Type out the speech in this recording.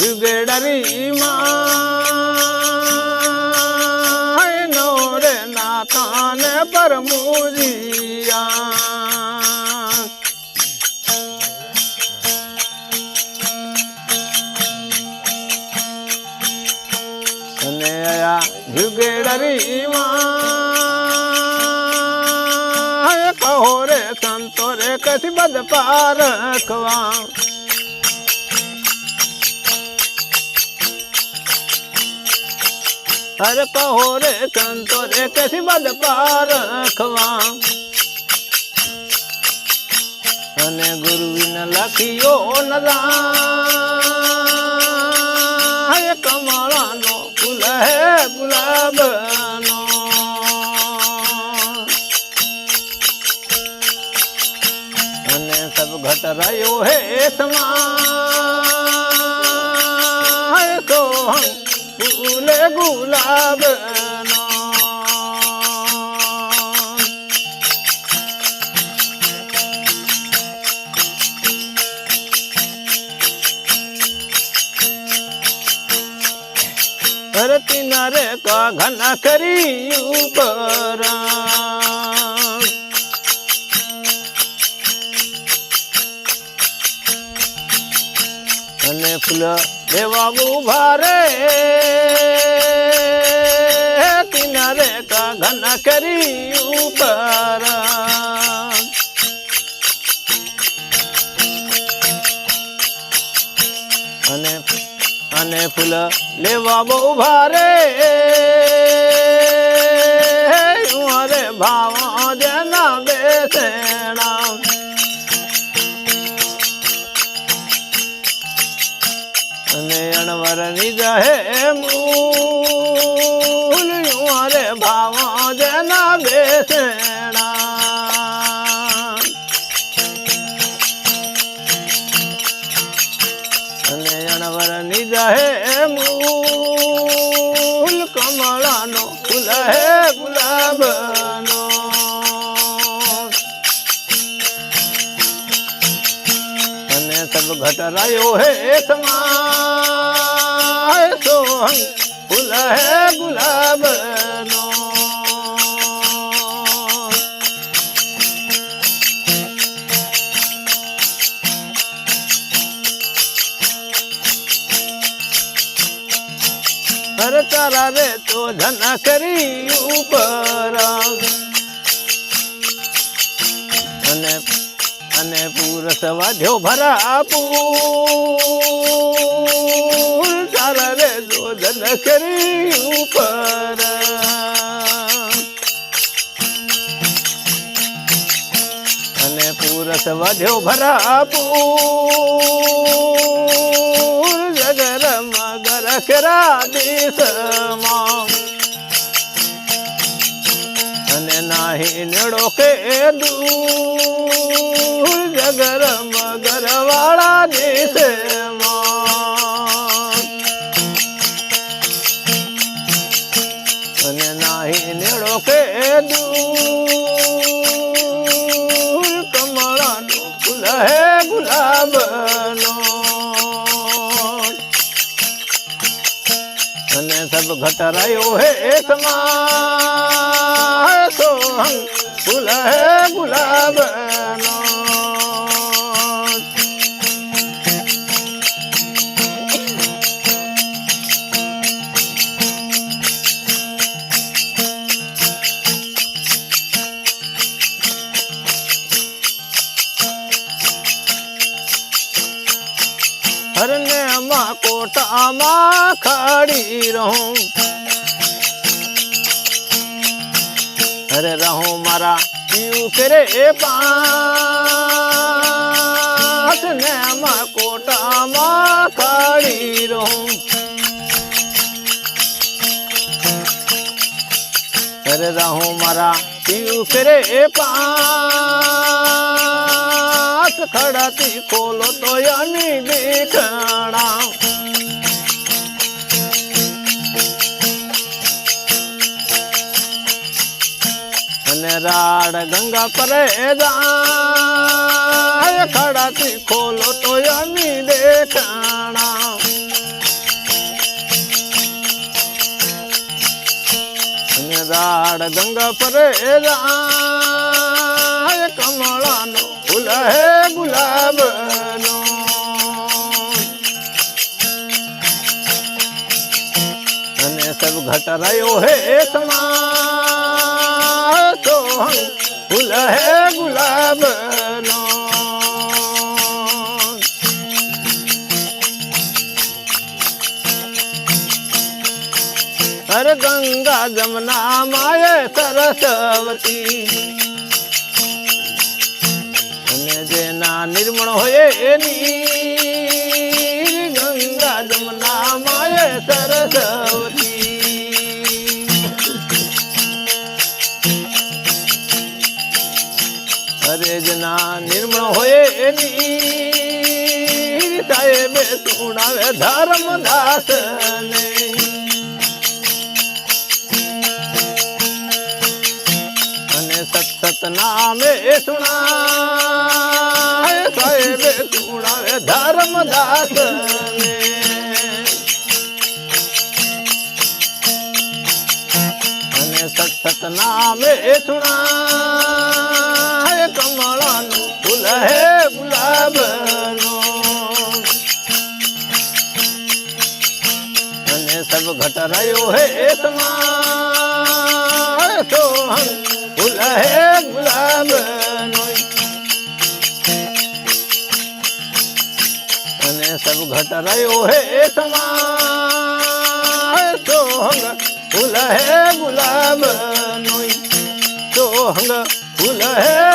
જુગેડરી માં નો રે નાથાને પરમુજિયા અને જુગેડરી માં કહો રે સંતો રે કથી બદ પારખવા અરે કહો રે સંતો રે કથી બદ પારખવા અને ગુરુવિન લખ્યો નદા કમળાનો ફૂલ હે ગુલાબનો અને સબ ઘટ રહ્યો હે સમા તો ફૂલ ગુલાબ ધરતી નરે ઘન કરી ઉપર. અને ફૂલ દેવા ઊભા રે કા ઘન કરી ઉપર. અને અને ફૂલ લેવા બહુ ભારે અરે ભાવ જના બેસેણા અને જહે મૂલ્યું અરે ભાવ જેના બેસેણા. અને અણવરની જહે મૂલ, કમળાનો ફૂલ હે ગુલાબનો. અને સબ ઘટરાયો હે સમા સોહં ફૂલ હે ગુલાબનો હર તારા રે તો ધન કરી ઉપર. અને પુરસ વાઢ્યો ભરા આપું તારા રે તો ધન કરી ઉપર. અને પુરસ વાઢ્યો ભરા આપું જગર મગર કરા દેશમાં. અને નાહી નડો કે દૂર. જગર મગર વાળા દેશમાં અને નાહી નેડો કે દૂર, કમળાનું ફૂલ હે ગુલાબનો. અને સબ ઘટરાયો હે સમા સોહં ફૂલ હે ગુલાબનો. કોટામાં ખડી રહું. અરે રહો મારા પીવું કરે પાંચ ને માં કોટામાં ખડી રહું. અરે રહો મારા પીવું કરે પાંચ ખડાતી ખોલો તો અમી દેખણા રાડ ગંગા પરે જાય. ખડાથી ખોલો તો અમી દેખાણા. રાડ ગંગા પરે જાય. કમળાનો ફૂલ હે ગુલાબનો. અને સબ ઘટ રહ્યો હે સમા સોહંગ ફૂલ હે ગુલાબનો હર ગંગા જમના માય સરસ્વતી. અને જેના નિર્મળ હોય એની હોય એની સાહેબે સુણાવે ધર્મદાસ ને. અને સતત નામે સુણાય, સાહેબે સુણાવે ધર્મદાસ ને. અને સતત નામે સુણાય હે ગુલાબ અને સબ ઘટ રહ્યો હે સમા સોહમ ફૂલ હે ગુલાબનો. અને સબ ઘટ રહ્યો હે સમા સોહંગ ફૂલ હે ગુલાબનો. સોહંગ ફૂલ હે ગુલાબ